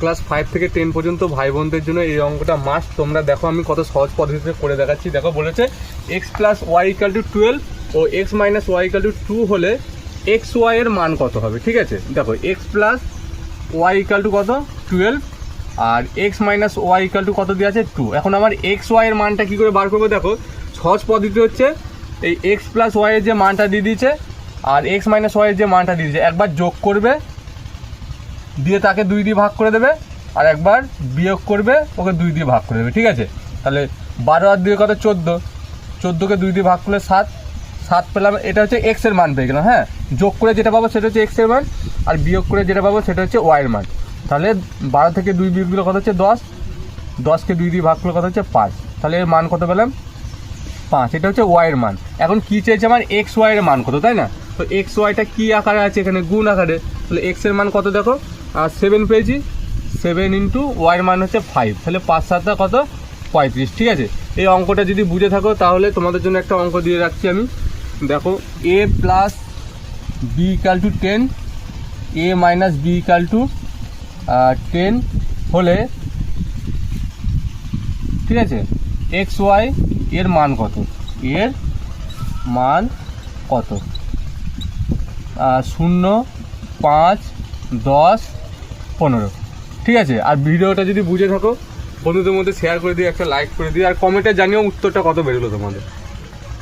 Class five থেকে ten পর্যন্ত ভাই বোনদের জন্য এই অঙ্কটা মাস্ট তোমরা দেখো আমি কত সহজ পদ্ধতিতে করে দেখাচ্ছি। দেখো বলেছে X plus Y equal to twelve O X minus Y equal to two হলে এক্স ওয়াই এর মান কত হবে? ঠিক আছে? দেখো X plus Y equal to কত? Twelve R X minus Y equal to কত দেওয়া আছে? টু এখন আমার এক্স ওয়াই এর মানটা কী করে বার করব? দেখো, সহজ পদ্ধতি হচ্ছে এই এক্স প্লাস ওয়াইয়ের যে মানটা দিয়ে দিয়েছে আর এক্স মাইনাস ওয়াই এর যে মানটা দিয়ে দিয়েছে। একবার যোগ করবে দিয়ে তাকে দুই দিয়ে ভাগ করে দেবে, আর একবার বিয়োগ করবে, ওকে দুই দিয়ে ভাগ করে দেবে, ঠিক আছে? তাহলে বারো আর দুই কত? চোদ্দ। চোদ্দোকে দুই দিয়ে ভাগ করলে সাত। সাত পেলাম, এটা হচ্ছে এক্সের মান পেয়ে গেলাম হ্যাঁ? যোগ করে যেটা পাবো সেটা হচ্ছে এক্সের মান, আর বিয়োগ করে যেটা পাবো সেটা হচ্ছে ওয়াই এর মান। তাহলে বারো থেকে দুই বিয়োগ দিলে কত হচ্ছে? দশ। দশকে দুই দিয়ে ভাগ করলে কত হচ্ছে? পাঁচ। তাহলে এর মান কত পেলাম? পাঁচ। এটা হচ্ছে ওয়াই এর মান। এখন কী চেয়েছে আমার? এক্স ওয়াইয়ের মান কত, তাই না? তো এক্স ওয়াইটা কী আকারে আছে এখানে? গুণ আকারে। তাহলে এক্সের মান কত দেখো? আর সেভেন পেয়েছি। সেভেন ইন্টু ওয়াইয়ের মান হচ্ছে ফাইভ তাহলে পাঁচ সাতটা কত? পঁয়ত্রিশ। ঠিক আছে? এই অঙ্কটা যদি বুঝে থাকো, তাহলে তোমাদের জন্য একটা অঙ্ক দিয়ে রাখছি আমি। দেখো A plus B equal to ten A minus B equal to ten হলে, ঠিক আছে? এক্স ওয়াই এর মান কত? এর মান কত? শূন্য, পাঁচ দশ, পনেরো। ঠিক আছে? আর ভিডিওটা যদি বুঝে থাকো, বন্ধুদের মধ্যে শেয়ার করে দিই একটা লাইক করে দিই আর কমেন্টে জানিও উত্তরটা কত বেরোলো তোমাদের।